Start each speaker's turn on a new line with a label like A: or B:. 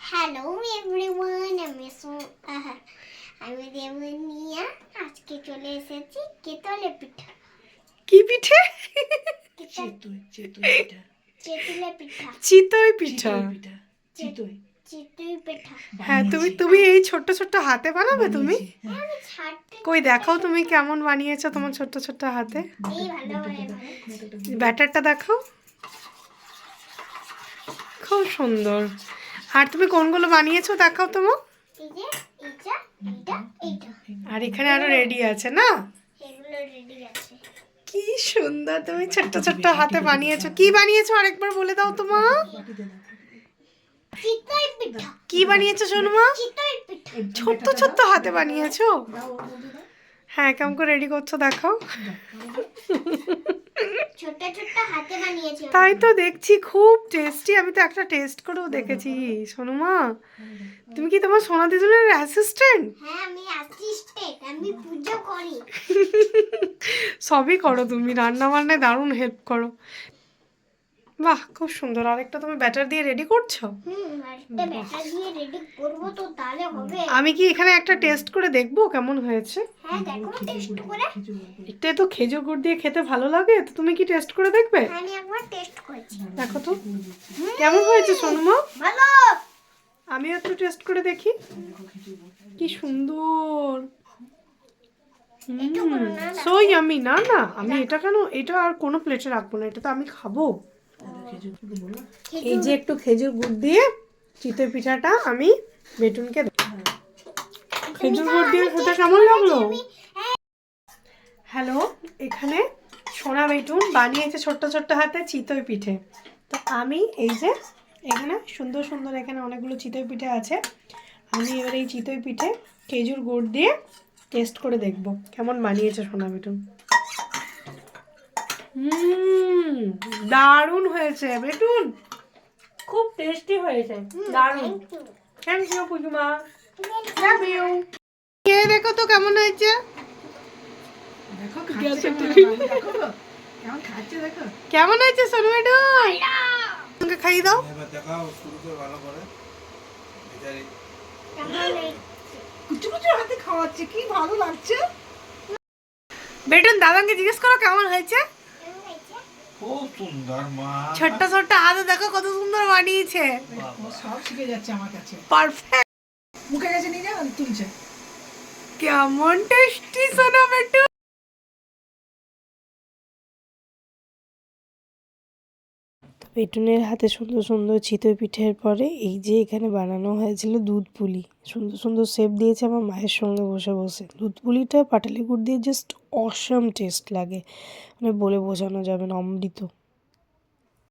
A: Hello everyone আমি আমি দেবনিয়া আজকে চলে এসেছি কেতলে পিঠা।
B: কি পিঠে?
C: চিতই চিতই পিঠা।
A: চেতুলে পিঠা।
B: চিতই পিঠা।
C: চিতই পিঠা। চিতই।
A: চিতুই পিঠা।
B: হ্যাঁ তুমি তুমি এই ছোট্ট ছোট্ট হাতে বানাবে তুমি?
C: হ্যাঁ।
B: কই দেখাও তুমি কেমন বানিয়েছো তোমার ছোট্ট ছোট্ট হাতে। ব্যাটারটা দেখাও। খুব সুন্দর। আর তুমি কোনগুলো বানিয়েছো দেখাও
A: এইটা
B: আর এখানে আরও রেডি আছে না? কি সুন্দর তুমি ছোট্ট ছোট্ট হাতে বানিয়েছো। কি বানিয়েছো আরেকবার বলে দাও।
A: চিতই পিঠা।
B: কি বানিয়েছো সোনুমা ছোট্ট ছোট্ট হাতে বানিয়েছো। হ্যাঁ কেমন করে রেডি করছ দেখাও
A: ছোট ছোট হাতে বানিয়েছি আমি।
B: তাই তো দেখছি খুব টেস্টি আমি তো একটা টেস্ট করেও দেখেছি। সোনুমা তুমি কি তোমার সোনা দিদুনের অ্যাসিস্ট্যান্ট
A: হ্যাঁ আমি অ্যাসিস্ট্যান্ট আমি পুজো করি।
B: সবই করো তুমি রান্না বান্নায় দারুণ হেল্প করো। বাহ খুব সুন্দর। আরেকটা তুমি ব্যাটার দিয়ে রেডি করছ?
A: হুম আরেকটা ব্যাটা দিয়ে রেডি করব তো তাহলে হবে।
B: আমি কি এখানে একটা টেস্ট করে দেখব কেমন হয়েছে?
A: হ্যাঁ দেখো টেস্ট করে।
C: খিচুড়ি বানিয়েছি।
B: একটু তো খেজুর গুড় দিয়ে খেতে ভালো লাগে তো তুমি কি টেস্ট করে দেখবে?
A: আমি একবার টেস্ট করেছি।
B: দেখো তো। কেমন হয়েছে সোনুমা?
A: ভালো।
B: আমি একটু টেস্ট করে দেখি। কি সুন্দর। সো ইয়ামি না না। আমি এটা কেন এটা আর কোনো প্লেটে রাখব না এটা তো আমি খাব। এই যে একটু খেজুর গুড় দিয়ে চিতই পিঠাটা আমি বেটুনকে। খেজুর গুড় দিয়ে খেতে কেমন লাগল? হ্যালো এখানে সোনা বেটুন বানিয়েছে ছোট্ট ছোট্ট হাতে চিতই পিঠে। তো আমি এই যে এখানে সুন্দর সুন্দর এখানে অনেকগুলো চিতই পিঠে আছে। আমি এবার এই চিতই পিঠে খেজুর গুড় দিয়ে টেস্ট করে দেখব। কেমন বানিয়েছে সোনা বেটুন? হুম দারুণ হয়েছে বেটুন। খুব টেস্টি হয়েছে দারুণ। Thank you Pujuma. Love you কে দেখো তো কেমন হয়েছে।
C: দেখো খাচ্ছে কেমন, তো, কেমন খাচ্ছে দেখো।
B: কেমন হয়েছে সোনু বেটুন তোমাকে খাইয়ে দাও।
D: এবার দেখাও শুরু করে ভালো করে। বিচারি
C: কুচু কুচু হাতে খাওয়াচ্ছে কি ভালো লাগছে।
B: বেটুন দাদাকে জিজ্ঞেস করো কেমন হয়েছে।
D: খুব সুন্দর মা।
B: ছোট্ট ছোট্ট হাতে দেখো কত সুন্দর বানিয়েছে।
C: সব শিখে যাচ্ছে আমার কাছে।
B: পারফেক্ট
C: মুখে গেছে নিয়ে তুলছে।
B: কেমন টেস্টি সোনা বেটু। পেটুনের হাতে সুন্দর সুন্দর চিতই পিঠের পরে এই যে এখানে বানানো হয়েছিল দুধ পুলি। সুন্দর সুন্দর শেপ দিয়েছে আমার মায়ের সঙ্গে বসে বসে। দুধ পুলিটা পাটালি গুড় দিয়ে জাস্ট অসম টেস্ট লাগে। মানে বলে বোঝানো যাবে না, অমৃত।